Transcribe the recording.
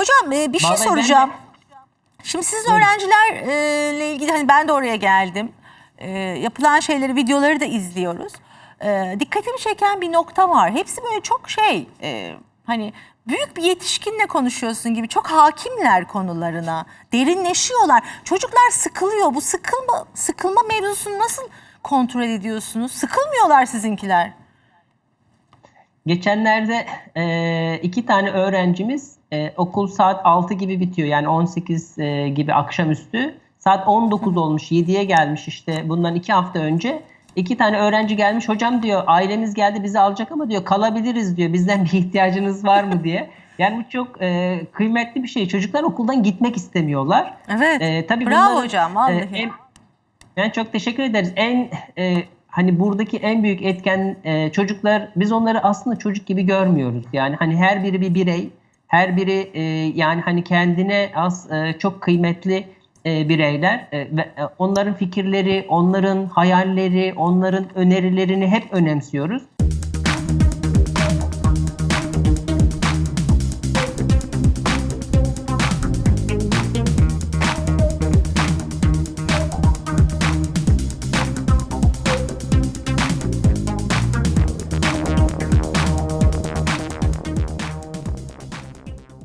Hocam e, bir şey Vallahi ben de- soracağım. Şimdi siz öğrencilerle ilgili hani ben de oraya geldim. E, yapılan şeyleri, videoları da izliyoruz. E, dikkatimi çeken bir nokta var. Hepsi böyle çok şey, e, hani büyük bir yetişkinle konuşuyorsun gibi çok hakimler konularına, derinleşiyorlar. Çocuklar sıkılıyor. Bu sıkılma sıkılma mevzusunu nasıl kontrol ediyorsunuz? Sıkılmıyorlar sizinkiler. Geçenlerde e, iki tane öğrencimiz e, okul saat 6 gibi bitiyor yani 18 e, gibi akşamüstü. Saat 19 olmuş 7'ye gelmiş işte bundan iki hafta önce. iki tane öğrenci gelmiş hocam diyor ailemiz geldi bizi alacak ama diyor kalabiliriz diyor bizden bir ihtiyacınız var mı diye. Yani bu çok e, kıymetli bir şey. Çocuklar okuldan gitmek istemiyorlar. Evet. E, tabii Bravo bunların, hocam, vallahi. e, en- yani çok teşekkür ederiz. En e, hani buradaki en büyük etken e, çocuklar biz onları aslında çocuk gibi görmüyoruz. Yani hani her biri bir birey, her biri e, yani hani kendine az e, çok kıymetli e, bireyler E, ve e, onların fikirleri, onların hayalleri, onların önerilerini hep önemsiyoruz.